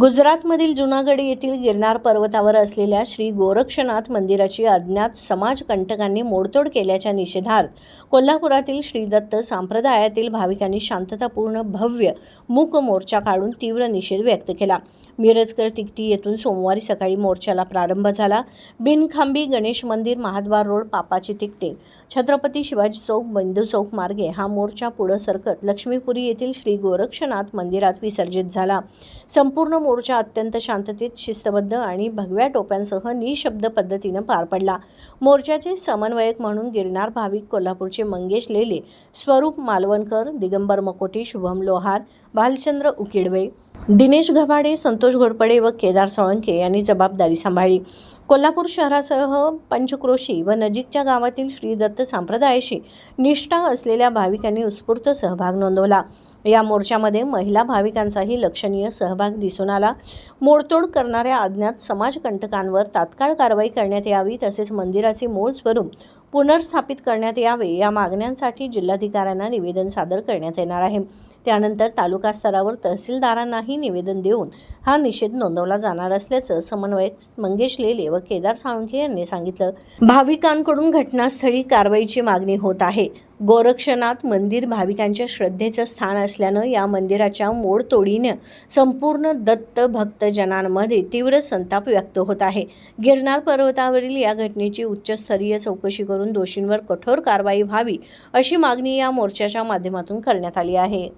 गुजरातमधील जुनागड येथील गिरनार पर्वतावर असलेल्या श्री गोरक्षनाथ मंदिराची अज्ञात समाजकंटकांनी मोडतोड केल्याच्या निषेधार्थ कोल्हापुरातील श्री दत्त संप्रदायातील भाविकांनी शांततापूर्ण भव्य मूक मोर्चा काढून तीव्र निषेध व्यक्त केला. मिरजकर तिकटी येथून सोमवारी सकाळी मोर्चाला प्रारंभ झाला. बिनखांबी गणेश मंदिर महाद्वार रोड पापाची तिकटे छत्रपती शिवाजी चौक बंधू चौक मार्गे हा मोर्चा पुढं सरकत लक्ष्मीपुरी येथील श्री गोरक्षनाथ मंदिरात विसर्जित झाला. संपूर्ण मोर्चा अत्यंत शांततेत शिस्तबद्ध आणि भगव्या टोप्यांसह निशब्द पद्धतीनं पार पडला. मोर्चाचे समन्वयक म्हणून गिरणार भाविक कोल्हापूरचे मंगेश लेले स्वरूप मालवणकर दिगंबर मकोटी शुभम लोहार भालचंद्र उकिडवे दिनेश घबाडे संतोष घोरपडे व केदार सोळंके यांनी जबाबदारी सांभाळली. कोल्हापूर शहरासह पंचक्रोशी व नजीकच्या गावातील श्री दत्त संप्रदायाशी निष्ठा असलेल्या भाविकांनी उत्स्फूर्त सहभाग नोंदवला. या मोर्चामध्ये महिला भाविकांचाही लक्षणीय सहभाग दिसून आला. मोडतोड करणाऱ्या अज्ञात समाजकंटकांवर तात्काळ कारवाई करण्यात यावी तसेच मंदिराचे मूळ स्वरूप पुनर्स्थापित करण्यात यावे या मागण्यांसाठी जिल्हाधिकाऱ्यांना निवेदन सादर करण्यात येणार आहे. त्यानंतर तालुका स्तरावर तहसीलदारांनाही निवेदन देऊन हा निषेध नोंदवला जाणार असल्याचं समन्वयक मंगेश लेले व केदार साळुंखे यांनी सांगितलं. भाविकांकडून घटनास्थळी कारवाईची मागणी होत आहे. गोरक्षनाथ मंदिर भाविकांच्या श्रद्धेचं स्थान असल्यानं या मंदिराच्या मोडतोडीनं संपूर्ण दत्त भक्तजनांमध्ये तीव्र संताप व्यक्त होत आहे. गिरनार पर्वतावरील या घटनेची उच्चस्तरीय चौकशी करून करून दोषींवर कठोर कारवाई व्हावी अशी मागणी या मोर्चाच्या माध्यमातून करण्यात आली आहे.